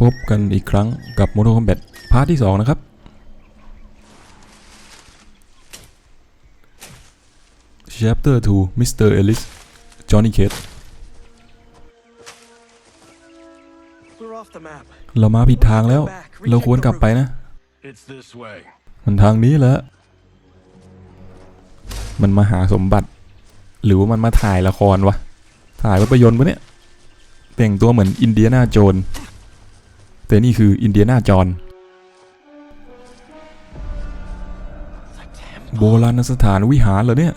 พบกันอีกครั้งกับ Mortal Kombat พาร์ทที่ 2 นะครับ Chapter 2 Mr. Ellis Johnny Cage We're off the map. เรามาผิดทางแล้ว เราควรกลับไปนะ It's this way. มันทางนี้แหละ มันมาหาสมบัติ หรือว่ามันมาถ่ายละครวะ ถ่ายภาพยนตร์ปะเนี่ย แต่งตัวเหมือนอินเดียนาโจน แต่นี่คืออินเดียนาจอนโบราณสถานวิหารเหรอเนี่ย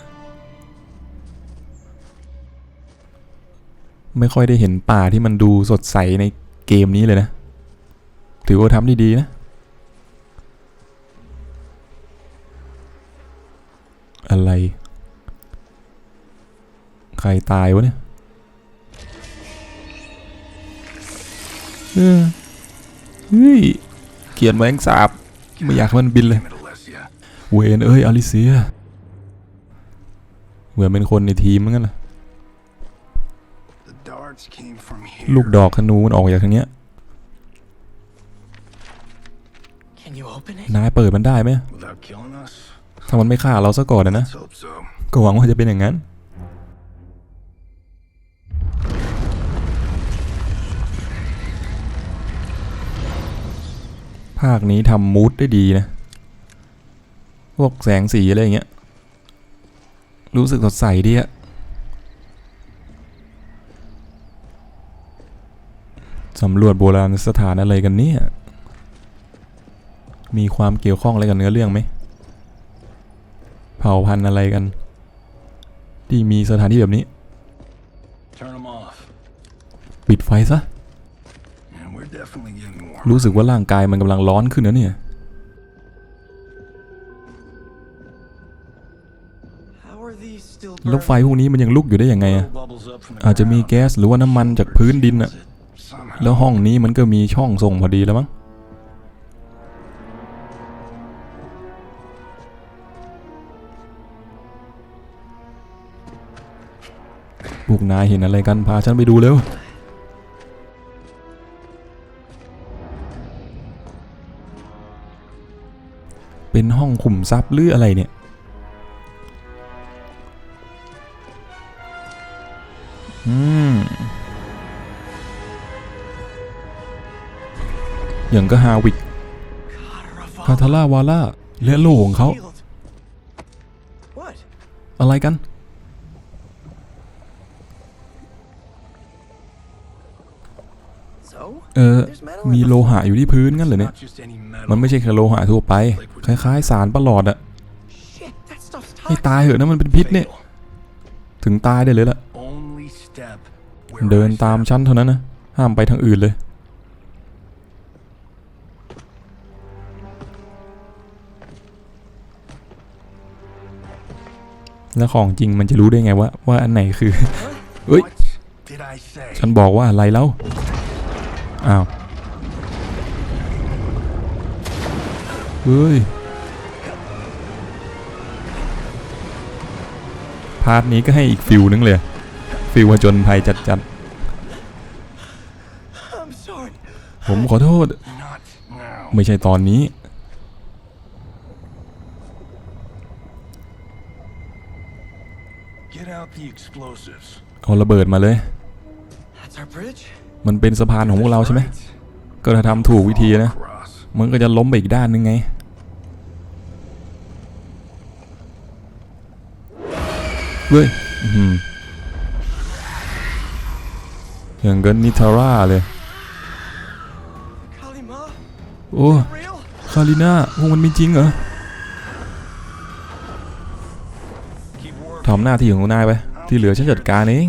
ไม่ค่อยได้เห็นป่าที่มันดูสดใสในเกมนี้เลยนะ ถือว่าทำได้ดีนะ อะไร ใครตายวะเนี่ย เออ เฮ้ยเกียดแมงสาบไม่อยากให้มันบินเลย เวนเอ้ยอลิเซีย เหมือนเป็นคนในทีมเหมือนกันนะลูกดอกธนูมันออกจากทางเนี้ยนายเปิดมันได้ไหมถ้ามันไม่ฆ่าเราซะก่อนนะก็หวังว่าจะเป็นอย่างนั้น ภาคนี้ทำมูดได้ดีนะ พวกแสงสีอะไรอย่างเงี้ย รู้สึกสดใสดีอะสำรวจโบราณสถานอะไรกันเนี่ย มีความเกี่ยวข้องอะไรกับเนื้อเรื่องไหม เผ่าพันธุ์อะไรกัน ที่มีสถานที่แบบนี้ ปิดไฟซะ รู้สึกว่าร่างกายมันกำลังร้อนขึ้นนะเนี่ย How are these still แล้วไฟ burning? พวกนี้มันยังลุกอยู่ได้ยังไงอะ Little bubbles up from the อาจจะมี ground. แก๊สหรือว่าน้ำมันจากพื้นดินอะ Somehow. แล้วห้องนี้มันก็มีช่องส่งพอดีแล้วมั้ง พวกนายเห็นอะไรกันพาฉันไปดูเร็ว เป็นห้องขุมทรัพย์หรืออะไรเนี่ยอืมอย่างก็ฮาวิกคาทาร่าวาล่าและโลของเขา Shield. What? อะไรกัน So? เออ มีโลหะอยู่ที่พื้นงั้นเหรอเนี่ย มันไม่ใช่แค่โลหะทั่วไป คล้ายๆ สารประหลอดอะให้ตายเหอะนะมันเป็นพิษเนี่ย ถึงตายได้เลยละ Only step. where เดินตามชั้นเท่านั้นนะ ห้ามไปทางอื่นเลย แล้วของจริงมันจะรู้ได้ไงว่าว่าอันไหนคือ เฮ้ย ฉันบอกว่าอะไรแล้ว อ้าวเฮ้ย พาร์ทนี้ก็ให้อีกฟิลนึงเลย ฟิลผจญภัยจัด I'm sorry. ๆผมขอโทษ Not now. ไม่ใช่ตอนนี้ Get out the explosives. เอาระเบิดมาเลย That's our bridge? มันเป็นสะพานของพวกเราใช่ไหมก็ถ้าทำถูกวิธีนะ มันก็จะล้มไปอีกด้านนึงไงเฮ้ยอย่างกันนิทาร่าเลยโอ้คาริน่าพวกมันมีจริงเหรอทำหน้าที่ของนายไป ที่เหลือฉันจัดการเอง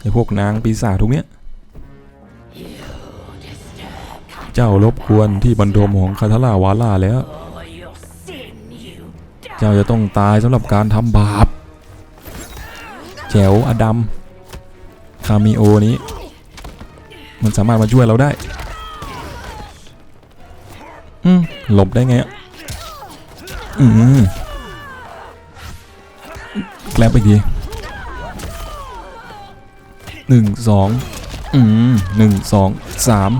ไอ้พวกนางปีศาจทุกเนี้ย เจ้ารบกวนที่บรรทมของคาทาร่าวาล่าแล้ว เจ้าจะต้องตายสำหรับการทำบาปแจ๋วอดัมคามิโอนี้ มันสามารถมาช่วยเราได้อืมหลบได้ไงอะอืมแกลบไปทีหนึ่งสองอืมหนึ่งสองสาม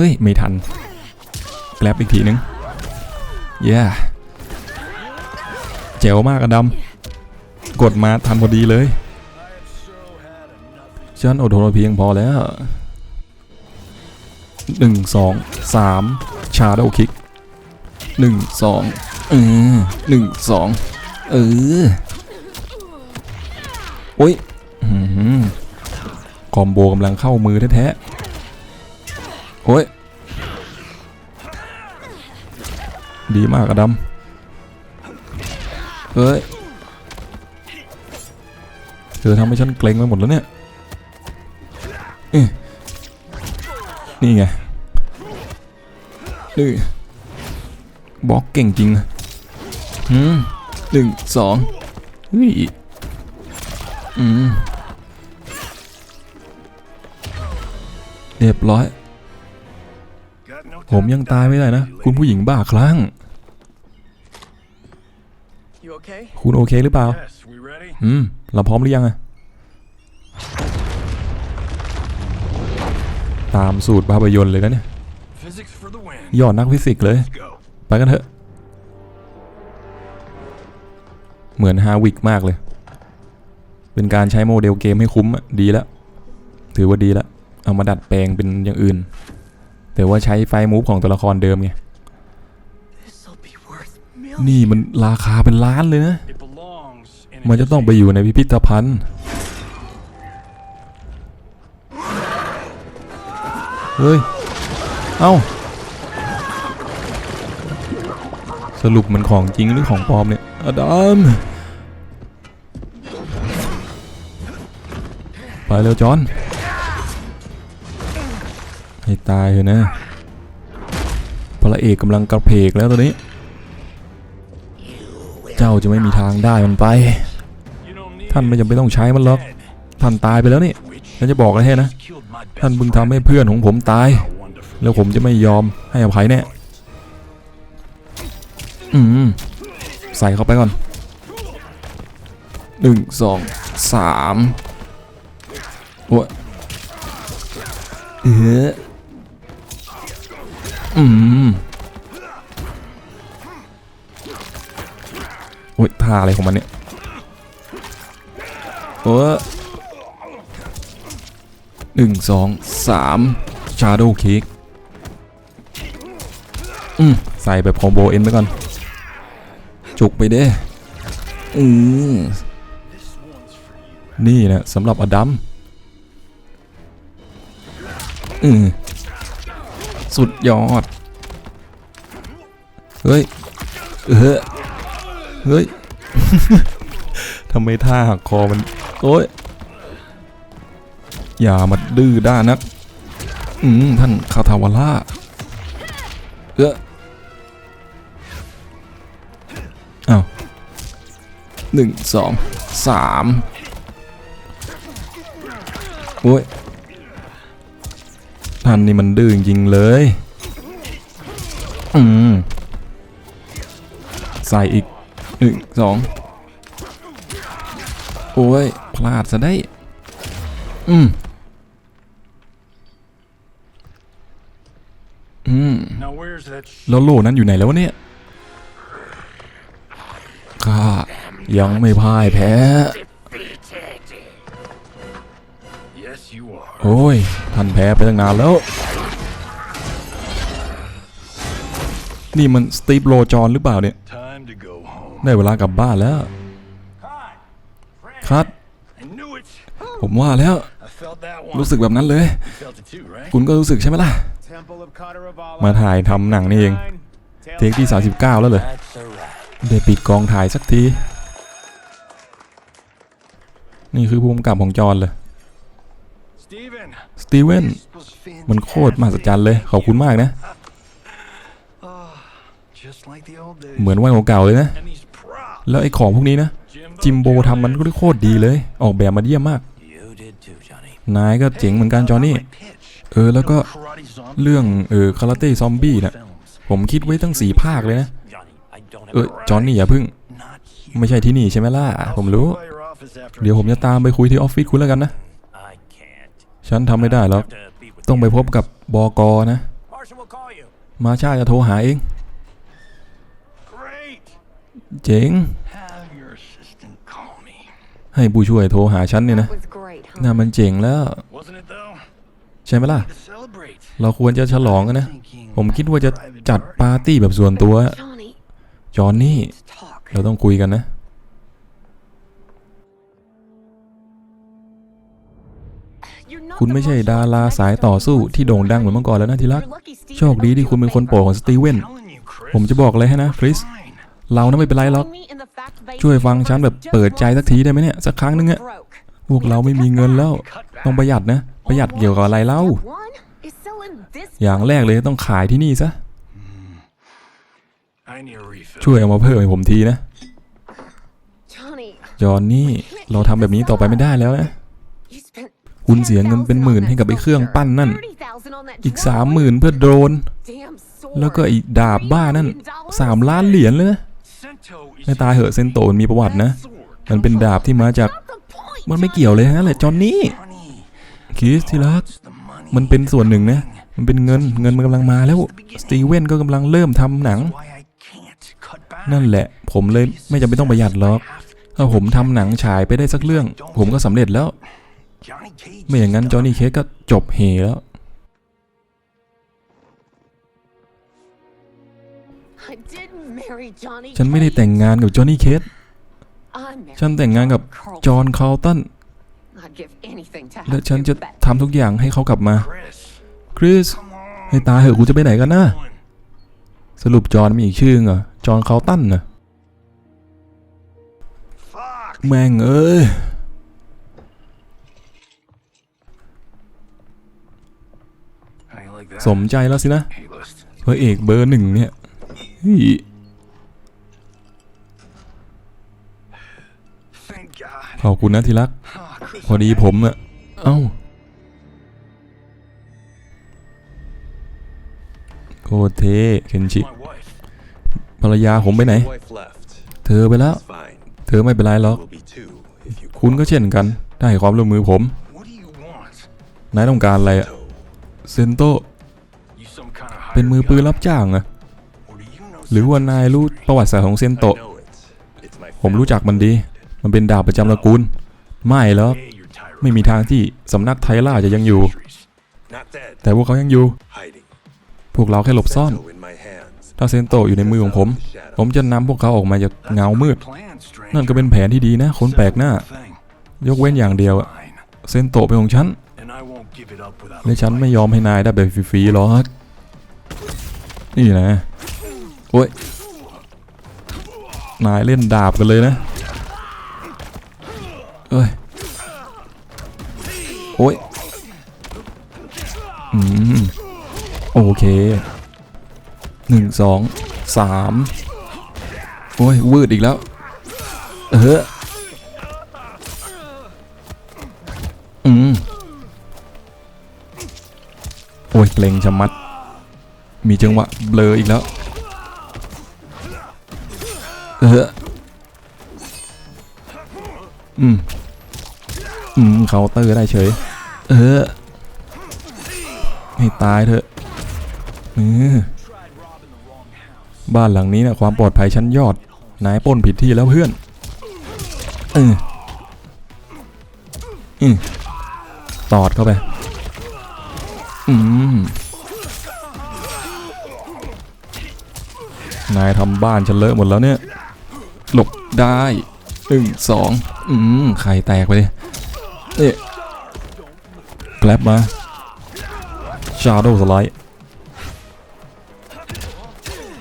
เฮ้ย ไม่ทัน แกลบอีกทีนึงเย้เจ๋วมากอะดำกดมาทันพอดีเลยฉันอดทนเพียงพอแล้วหนึ่งสองสามชาโดคิกหนึ่งสองเออหนึ่งสองเออโอ้ยคอมโบกำลังเข้ามือแท้ๆ ดีมากอะดำเฮ้ยเธอทำให้ฉันเกรงไปหมดแล้วเนี่ยนี่ไงนี่บล็อกเก่งจริงนะหืมหนึ่งสองเฮ้ยอืมเรียบร้อย ผมยังตายไม่ได้นะ คุณผู้หญิงบ้าคลั่ง คุณโอเคหรือเปล่า Yes, we ready? อืม เราพร้อมหรือยังอะตามสูตรภาพยนตร์เลยนะเนี่ย Physics for the win. ยอดนักฟิสิกส์เลย Let's go. ไปกันเถอะ เหมือนฮาวิกมากเลย เป็นการใช้โมเดลเกมให้คุ้มอะดีแล้ว ถือว่าดีแล้ว เอามาดัดแปลงเป็นอย่างอื่น แต่ว่าใช้ไฟมูฟของตัวละครเดิมไง นี่มันราคาเป็นล้านเลยนะ มันจะต้องไปอยู่ในพิพิธภัณฑ์ เฮ้ย เอ้า สรุปมันของจริงหรือของปลอมเนี่ย อดัม ไปเร็วจอน ให้ตายเถอะนะ พระเอกกำลังกระเพกแล้วตอนนี้ เจ้าจะไม่มีทางได้มันไป ท่านไม่จำเป็นต้องใช้มันหรอก ท่านตายไปแล้วนี่ฉันจะบอกอะไรให้นะ ท่านเพิ่งทำให้เพื่อนของผมตาย แล้วผมจะไม่ยอมให้อภัยแน่ อืม ใส่เข้าไปก่อนหนึ่งสองสามโอ้ยเอออืม อ้ยท่าอะไรของมันเนี่ยโอ้หนึ่งสองสามชาโดว์คิกอืมใส่แบบคอมโบเอ็นไปก่อน จุกไปเด้อืมนี่นะสำหรับอดัมอืมสุดยอด เฮ้ย เออ เฮ้ยทำไมท่าหักคอมันโอ้ยอย่ามาดื้อด้านนัก อืม ท่านคาทาวาร่าเอออ้าวหนึ่งสองสามโอ้ยท่านนี่มันดื้อจริงเลย อืม ใส่อีก หนึ่งสองโอ้ย พลาดซะได้ อืม อืม แล้วโลนั้นอยู่ไหนแล้วเนี่ยข้ายังไม่พ่ายแพ้ โอ้ย ท่านแพ้ไปตั้งนานแล้ว นี่มันสตีฟโลจอนหรือเปล่าเนี่ย ได้เวลากลับบ้านแล้ว คัด I knew it. ผมว่าแล้ว I felt that one. รู้สึกแบบนั้นเลย You felt it too, right? คุณก็รู้สึกใช่ไหมล่ะ Temple of Kataраvala. มาถ่ายทำหนังนี่เอง เทคที่ 39 แล้วเลย That's a wrap. ได้ปิดกองถ่ายสักที นี่คือภูมิกับของจอนเลย Steven. สตีเวน This was มันโคตรมหัศจรรย์เลย ขอบคุณมากนะ Just like the old days. เหมือนวันเก่าๆเลยนะ And these props. แล้วไอ้ของพวกนี้นะ จิมโบทำมันก็โคตรดีเลย ออกแบบมาเยี่ยมมาก นายก็เจ๋งเหมือนกันจอห์นนี่ เออแล้วก็เรื่องเออคาราเต้ซอมบี้น่ะผมคิดไว้ตั้งสี่ภาคเลยนะ เออจอห์นนี่อย่าพึ่ง ไม่ใช่ที่นี่ใช่ไหมล่ะ ผมรู้ เดี๋ยวผมจะตามไปคุยที่ออฟฟิศคุณแล้วกันนะ ฉันทำไม่ได้หรอกต้องไปพบกับบอกอนะ มาชาจะโทรหาเอง เจ๋ง Have your assistant call me. ให้ผู้ช่วยโทรหาฉันเนี่ยนะ That was great, huh? น่ามันเจ๋งแล้ว Wasn't it though? ใช่ไหมล่ะ To celebrate. เราควรจะฉลองกันนะ Thinking ผมคิดว่าจะ private จัด party. ปาร์ตี้แบบส่วนตัว Johnny, จอห์นนี่ let's talk. เราต้องคุยกันนะ You're not คุณ the ไม่ใช่ martial ดา arts รา master สายต่อสู้ที่โด่งดังเหมือนเมื่อก่อนแล้วนะที่รัก You're lucky Steven โชคดีที่คุณเป็นคนโปรดของสตีเวน Telling you, Chris. ผมจะบอกเลยให้นะคริส Fine. เรานะไม่เป็นไรหรอก Join me in the fact-based ช่วยฟังฉันแบบ universe เปิดใจ just สักทีได้ไหมเนี่ย สักครั้งนึงอะ broke. พวกเราไม่มีเงินแล้ว Cut back. ต้องประหยัดนะ ประหยัดเกี่ยวกับอะไรเล่า Step one is selling this อย่างแรกเลยต้องขายที่นี่ซะ I need a refill. ช่วยเอามาเพิ่มให้ผมทีนะ Johnny, จอห์นนี่เราทำแบบนี้ต่อไปไม่ได้แล้วนะ you spent คุณเสียเงินเป็นหมื่นให้กับไอ้เครื่องปั้นนั่น30,000 on that อีก drone. สามหมื่นเพื่อโดรน Damn sword. แล้วก็อีกดาบบ้านั่นสามล้านเหรียญเลยนะ Sento is ไม่ตายเหอะเซนโตมันมีประวัตินะ มันเป็นดาบที่มาจาก มันไม่เกี่ยวเลยนะแหละจอห์นนี่คิสที่รัก มันเป็นส่วนหนึ่งนะ มันเป็นเงินเงินมันกำลังมาแล้วสตีเวนก็กำลังเริ่มทำหนัง นั่นแหละ ผมเลยไม่จำเป็นต้องประหยัดหรอกถ้าผมทำหนังฉายไปได้สักเรื่อง ผมก็สำเร็จแล้ว ไม่อย่างนั้นจอห์นนี่เคสก็จบเหแล้ว ฉันไม่ได้แต่งงานกับจอห์นนี่เคส I married ฉันแต่งงานกับ Carl จอห์นคาร์ลตัน I'd give anything to และ have ฉัน you จะ back. ทำทุกอย่างให้เขากลับมา Chris. คริส Come on. ให้ตายเหอะกูจะไปไหนกันนะ One. สรุปจอห์นมีอีกชื่อเหรอ จอห์นคาร์ลตันนะ Fuck. แม่งเอ้ย How you like that? สมใจแล้วสินะ A-list. พระเอกเบอร์หนึ่งเนี่ย ขอบคุณนะที่รัก พอดีผมอะเอ้าโคเทเคนชิภรรยาผมไปไหน เธอไปแล้ว เธอไม่เป็นไรหรอก คุณก็เช่นกัน ได้ความร่วมมือผม นายต้องการอะไรอะเซนโต เป็นมือปืนรับจ้างอะหรือว่านายรู้ประวัติศาสตร์ของเซนโต ผมรู้จักมันดี มันเป็นดาบประจำตระกูล ไม่แล้ว Hey, you're tired ไม่มีทางที่สำนักไทล่าจะยังอยู่ Not dead. แต่พวกเขายังอยู่ Hiding. พวกเราแค่หลบซ่อน Sento in my hands. ถ้าเซนโตอยู่ในมือของผม ผมจะนำพวกเขาออกมาจากเงามืด Plan, stranger. นั่นก็เป็นแผนที่ดีนะ คนแปลกหน้า Thing. ยกเว้นอย่างเดียวอะ Fine. เซนโตเป็นของฉัน And I won't give it up without และ a ฉัน fight. ไม่ยอมให้นายได้แบบฟรีๆหรอก นี่นะ โอ้ย นายเล่นดาบกันเลยนะ เอ้ยโอ้ยอืมโอเคหนึ่งสองสามโอ้ยวืดอีกแล้ว เอออืมโอ้ยเกรงชะมัด มีจังหวะเบลออีกแล้ว เอออืม อืมเคาน์เตอร์ได้เฉย เออ ให้ตายเถอะเออบ้านหลังนี้นะความปลอดภัยชั้นยอด นายป้นผิดที่แล้วเพื่อนเอออืมตอดเข้าไป อืมนายทำบ้านฉันเลอะหมดแล้วเนี่ย หลบได้หนึ่งสองอืมไข่แตกไปเลย เอ๊ะแกลบมา Shadow Slide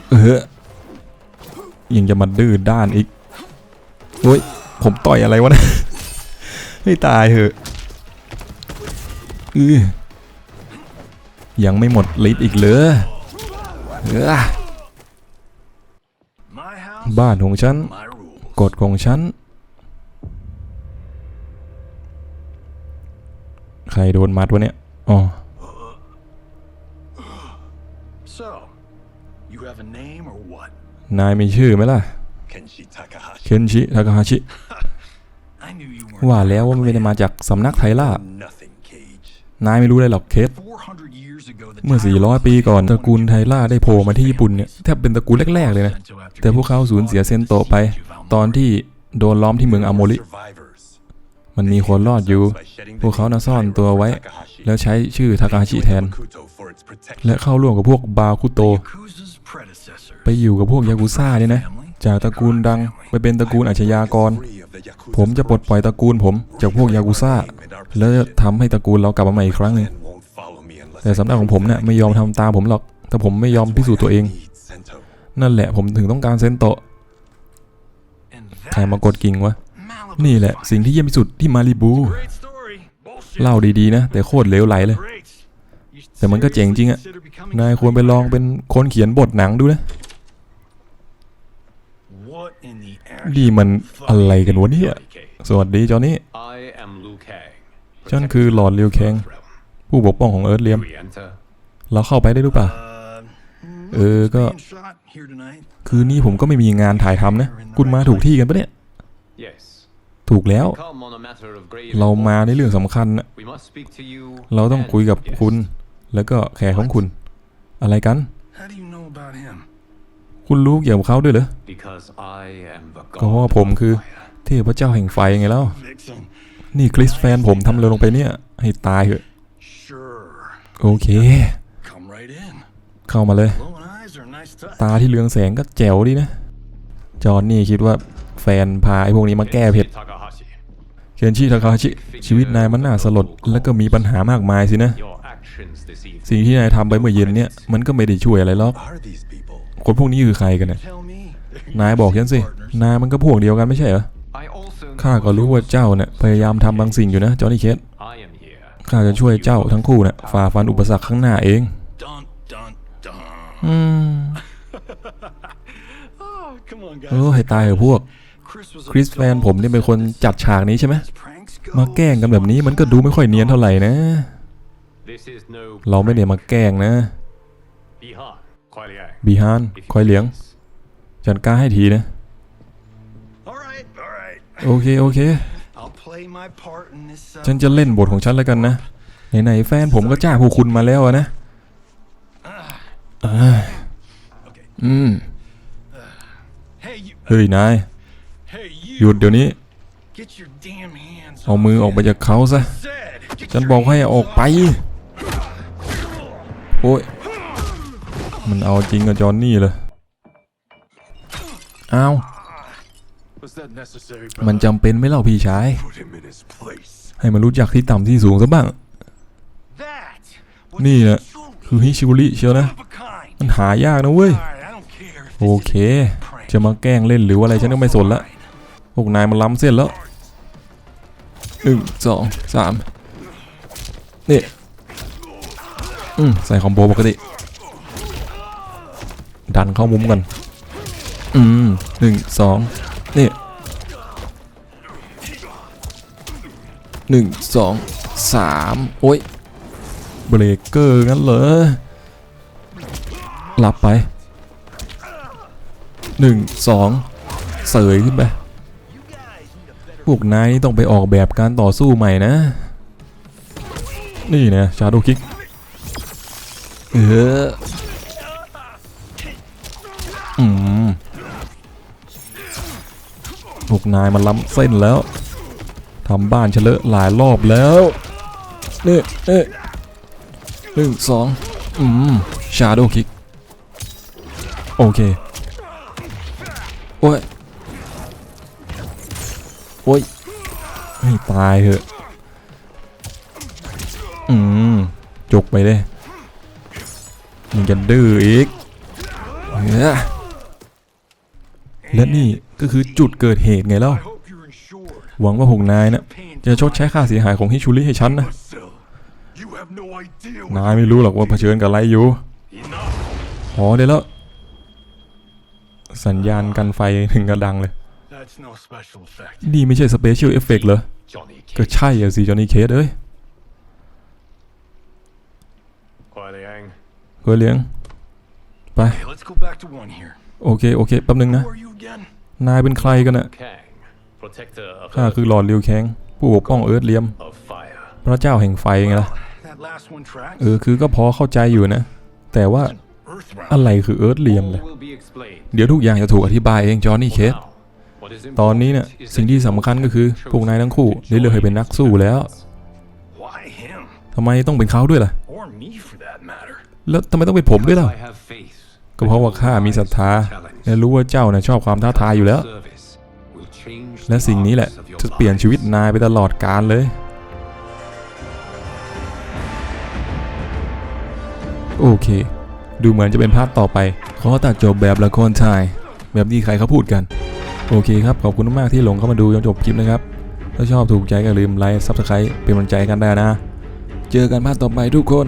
เออยังจะมาดื้อด้านอีกโอ้ยผมต่อยอะไรวะเนี่ยให้ตายเถอะอือยังไม่หมดฤทธิ์อีกเลยเออบ้านของฉันกฎของฉัน รโดนมัดวะเนี่ย อ๋อ So, you have a name or what? นายมีชื่อไหมล่ะ Kenshi Takahashi. เคนชิทาคาฮาชิ I knew you weren't. ว่าแล้วว่ามันไม่ได้มาจากสำนักไทล่า Nothing, Cage. นายไม่รู้เลยหรอกเคส 400 years ago, the เมื่อ Tyros 400 ปีก่อนตระกูลไทล่าได้โผล่มาที่ญี่ปุ่นเนี่ยแทบเป็นตระกูลแรก ๆ เลยนะ Sento after แต่พวกเขาสูญเสียเซนโตะไป ตอนที่โดนล้อมที่เมืองอาโมริ Survivors. มันมีคนรอดอยู่ พวกเขาน่ะซ่อนตัวไว้ แล้วใช้ชื่อทา a าชิแทน และเข้าร่วมกับพวกบาคุโต ไปอยู่กับพวกยากุซ่าเนี่ยนะ จากตระกูลดังไปเป็นตระกูลอาชญากร ผมจะปลดปล่อยตระกูลผมจากพวกยากุซ่า แล้วจะทำให้ตระกูลเรากลับมาใหม่อีกครั้งหนึ่งแต่สำนักของผมเนี่ยไม่ยอมทำตามผมหรอก แต่ผมไม่ยอมพิสูจน์ตัวเอง นั่นแหละผมถึงต้องการเซนโตะใครมากดกิ่งวะ นี่แหละสิ่งที่เยี่ยมที่สุดที่มาริบู Great story. Bullshit. เล่าดีๆนะ แต่โคตรเหลวไหลเลย Great. You แต่มันก็เจ๋งจริงอะ seriously consider becoming นายควรไปลองเป็นคนเขียนบทหนังดูนะ What in the นี่มันอะไรกันวะเนี่ยสวัสดีจอห์นนี่ I am Liu Kang. ฉันคือหลอร์ดลิวแคงผู้ปกป้องของเอิร์ธเลียม We enter. เราเข้าไปได้หรือเปล่า Uh, เออ ก็ being shot here tonight. คืนนี้ผมก็ไม่มีงานถ่ายทำนะ คุณมาถูกที่กันปะเนี่ย Yes. ถูกแล้ว Come on a matter of grave เรามาใน importance. เรื่องสำคัญนะ We must speak to you. เราต้อง and คุยกับ your คุณ guest. แล้วก็แขกของคุณ อะไรกัน How do you know about him? คุณรู้เกี่ยวกับเขาด้วยเหรอ Because I am the ก็เพราะว่า god ผมคือ of fire. เทพเจ้าแห่งไฟไงแล้ว Vixen. นี่คริสแฟนผมทำอะไรลงไปเนี่ย ให้ตายเถอะ Sure. โอเค Come right in. เข้ามาเลย Glowing eyes are a nice touch. ตาที่เรืองแสงก็แจ๋วดีนะ จอห์นนี่คิดว่าแฟนพาไอ้พวกนี้มาแก้เผ็ด Kenshi Takahashi. เคนชิทาคาชิชีวิตนายมันน่าสลดแล้วก็มีปัญหามากมายสินะ Your actions this evening. สิ่งที่นายทำไปเมื่อเย็นเนี่ยมันก็ไม่ได้ช่วยอะไรหรอก Are these people? คนพวกนี้คือใครกันนะ Tell me. นายบอกฉันสิ นายมันก็พวกเดียวกันไม่ใช่เหรอ I also ข้าก็รู้ว่าเจ้าเนี่ยพยายามทำบางสิ่งอยู่นะจอห์นนี่เคส I am here. ข้าจะช่วยเจ้าทั้งคู่เนี่ยฝ่าฟันอุปสรรคข้างหน้าเอง Dun dun dun. อืม Oh, come on, เออ guys. ให้ตายเถอะพวก Chris was a คริสแฟนผมเนี่ยเป็นคนจัดฉากนี้ใช่ไหมมาแกล้งกันแบบนี้มันก็ดูไม่ค่อยเนียนเท่าไหร่นะ เราไม่ได้มาแกล้งนะบีฮานคอยเหลียง please. จัดการให้ทีนะ โอเค โอเค ฉันจะเล่นบทของฉันแล้วกันนะ ไหนๆแฟนผมก็จ้างพวกคุณมาแล้วนะอืม เฮ้ย นาย หยุ you. ดเดี๋ยวนี้ Get your damn hands เอามือออกไปจากเขาซะ Said. Get ฉัน your บอกให้ hands ออกไป off. โอ้ย มันเอาจริงกับจอห์นนี่เลยอ้าว Was that necessary, มันจำเป็นไหม่เล่าพี่ชาย Put him in his place. ให้มันรู้จักที่ต่ำที่สูงซะบ้าง That. นี่แหละคือฮิชิบุริเชียวนะ One of a kind. มันหายากนะเว้ย All right, I don't care. if โอ this เค is a prank. จะมาแกล้งเล่นหรือว่าอะไรฉันก็ไม่สนละ พวกนายมันล้ำเส้นแล้วหนึ่งสองสามนี่อืมใส่คอมโบปกติ ดันเข้ามุมกัน อืมหนึ่งสองนี่หนึ่งสองสามโอ้ยเบรกเกอร์งั้นเหรอหลับไปหนึ่งสองเสยขึ้นไป พวกนายนี่ต้องไปออกแบบการต่อสู้ใหม่นะ นี่นะชาโดคิก เอออืมพวกนายมันล้ำเส้นแล้วทำบ้านเฉลอะหลายรอบแล้วนี่เอ๊ะหนึ่งสองอืมชาโดคิก โอเค โอ้ย โอ้ยให้ตายเถอะ อืม จกไปเลยมึงจะดื้ออีกเฮ้ยและนี่ก็คือจุดเกิดเหตุไงเล่า หวังว่าพวกนายนะจะชดใช้ค่าเสียหายของฮิชูริให้ฉันนะ นายไม่รู้หรอกว่าเผชิญกับอะไรอยู่พอได้แล้ว สัญญาณกันไฟถึงกระดังเลย That's no special effect. นี่ไม่ใช่สเปเชียลเอฟเฟกเหรอ Johnny ก็ Cage. ใช่อะสิจอห์นนี่เคสเอ้ย Kuai Liang. เฮ้ยเลี้ยง ไป Hey, let's go back to one here. โอเค โอเค แป๊บนึงนะ Who are you again? นายเป็นใครกันนะ Kang. Protector of ข้า Earth, คือหลอดลิวแคงผู้ปกป้องเอิร์ธเลียม of fire. พระเจ้าแห่งไฟไงล่ะ That that last one tracks? เออ คือก็พอเข้าใจอยู่นะ แต่ว่า Earthrealm. อะไรคือเอิร์ธเลียม All เลย will be explained. เดี๋ยวทุกอย่างจะถูกอธิบายเองจอห์นนี่เคส Now, what is ตอนนี้เนี่ยสิ่งที่สำคัญก็คือพวกนายทั้งคู่ได้เลือกให้เป็นนักสู้แล้วทำไมต้องเป็นเขาด้วยล่ะ แล้วทำไมต้องเป็นผมด้วยล่ะ ก็เพราะว่าข้ามีศรัทธา และรู้ว่าเจ้าน่ะชอบความท้าทายอยู่แล้ว และสิ่งนี้แหละจะเปลี่ยนชีวิตนายไปตลอดกาลเลยโอเค ดูเหมือนจะเป็นพาร์ทต่อไป ขอตัดจบแบบละครชาย แบบที่ใครเขาพูดกัน โอเคครับ ขอบคุณมากที่หลงเข้ามาดูจนจบคลิปนะครับ ถ้าชอบถูกใจก็ลืมไลค์ซับสไครต์เป็นกำลังใจกันได้นะ เจอกันภาคต่อไปทุกคน